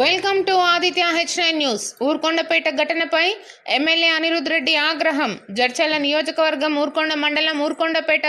Welcome to Aditya H nine news. Urkondapeta ఘటనపై MLA Anirudh Reddy ఆగ్రహం. జడ్చల్ల నియోజకవర్గం ఊర్కొండ మండలం ఊర్కొండపేట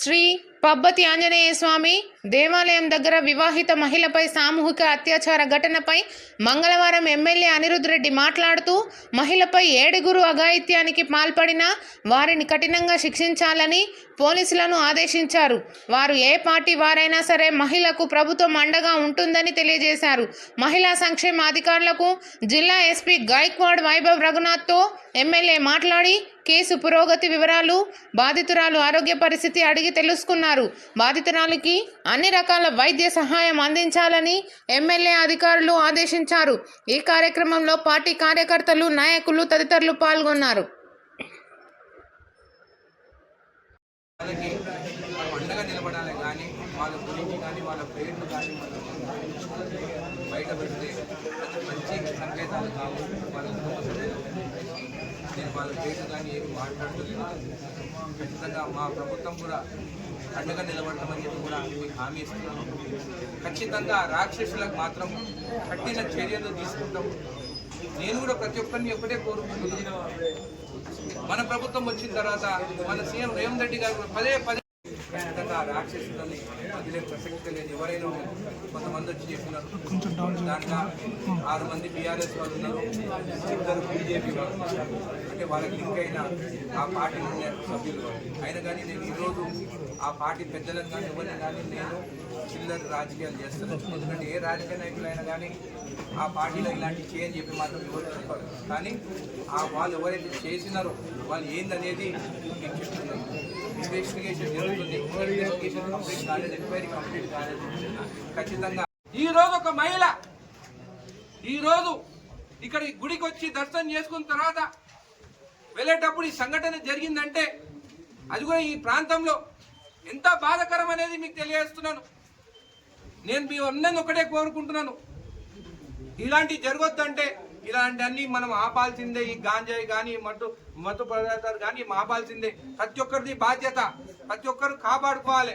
శ్రీ పబ్బతి ఆంజనేయ స్వామి దేవాలయం దగ్గర వివాహిత మహిళపై సామూహిక అత్యాచార ఘటనపై మంగళవారం ఎమ్మెల్యే అనిరుద్ రెడ్డి మాట్లాడుతూ మహిళపై ఏడుగురు అఘాయిత్యానికి పాల్పడిన వారిని కఠినంగా శిక్షించాలని పోలీసులను ఆదేశించారు. వారు ఏ పార్టీ వారైనా సరే మహిళకు ప్రభుత్వం అండగా ఉంటుందని తెలియజేశారు. మహిళా సంక్షేమ అధికారులకు జిల్లా ఎస్పీ గాయక్వాడ్ వైభవ్ రఘునాథ్తో ఎమ్మెల్యే మాట్లాడి కేసు పురోగతి వివరాలు బాధితురాలు ఆరోగ్య పరిస్థితి అడిగి తెలుసుకున్నారు. బాధితురాలికి అన్ని రకాల వైద్య సహాయం అందించాలని ఎమ్మెల్యే అధికారులు ఆదేశించారు. ఈ కార్యక్రమంలో పార్టీ కార్యకర్తలు నాయకులు తదితరులు పాల్గొన్నారు. అండగా నిలబడాలి కానీ వాళ్ళ గురించి కానీ వాళ్ళ పేర్లు కానీ బయట పెడితే అది మంచి సంకేతాలు కావు వాళ్ళ కుటుంబ సభ్యులకు. నేను వాళ్ళ పేరు కానీ ఏమి మాట్లాడుతున్నాను ఖచ్చితంగా మా ప్రభుత్వం కూడా అండగా నిలబడటమని చెప్పి కూడా మీకు హామీ ఇస్తున్నాను ఖచ్చితంగా రాక్షసులకు మాత్రం కఠిన చర్యలు తీసుకుంటాం. నేను కూడా ప్రతి ఒక్కరిని ఒకటే కోరుకుంటున్నాను. మన ప్రభుత్వం వచ్చిన తర్వాత మన సీఎం రేవంత్ రెడ్డి గారు పదే పదే ఖచ్చితంగా రాక్షసులని వదిలే ప్రసక్తి లేదు. ఎవరైనా. కొంతమంది వచ్చి చెప్పినారు దాంట్లో ఆరు మంది బీఆర్ఎస్ వాళ్ళు ఉన్నారు. ఇద్దరు బీజేపీ వాళ్ళు. అంటే వాళ్ళకి లింక్ అయిన ఆ పార్టీ సభ్యులు. అయినా కానీ నేను ఈరోజు ఆ పార్టీ పెద్దలను కానీ ఎవరిని కానీ నేను చిల్లర రాజకీయాలు చేస్తాను. ఎందుకంటే ఏ రాజకీయ నాయకులైనా కానీ ఆ పార్టీలో ఇలాంటి చేయని చెప్పి మాత్రం ఎవరు చెప్పారు. కానీ ఆ వాళ్ళు ఎవరైతే చేసినారో వాళ్ళు ఏందనేది మీకు చెప్తున్నాను. ఇన్వెస్టిగేషన్ జరుగుతుంది. ఇన్వెస్టిగేషన్ కంప్లీట్ కాలేదు ఎంక్వైరీ కంప్లీట్ కాలేదు. ఖచ్చితంగా ఈ రోజు ఒక మహిళ ఈరోజు ఇక్కడ ఈ గుడికి వచ్చి దర్శనం చేసుకున్న తర్వాత వెళ్ళేటప్పుడు ఈ సంఘటన జరిగిందంటే అది కూడా ఈ ప్రాంతంలో ఎంత బాధకరం అనేది మీకు తెలియజేస్తున్నాను. నేను మీ అందరిని ఒకటే కోరుకుంటున్నాను. ఇలాంటివి జరగొద్దంటే ఇలాంటివన్నీ మనం ఆపాల్సిందే ఈ గాంజాయి కానీ మట్టు మత్తు పదార్థాలు కానీ ఆపాల్సిందే. ప్రతి ఒక్కరిది బాధ్యత. ప్రతి ఒక్కరు కాపాడుకోవాలి.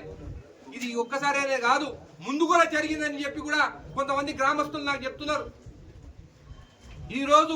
ఇది ఒక్కసారే కాదు ముందు కూడా జరిగిందని చెప్పి కూడా కొంతమంది గ్రామస్తులు నాకు చెప్తున్నారు. ఈరోజు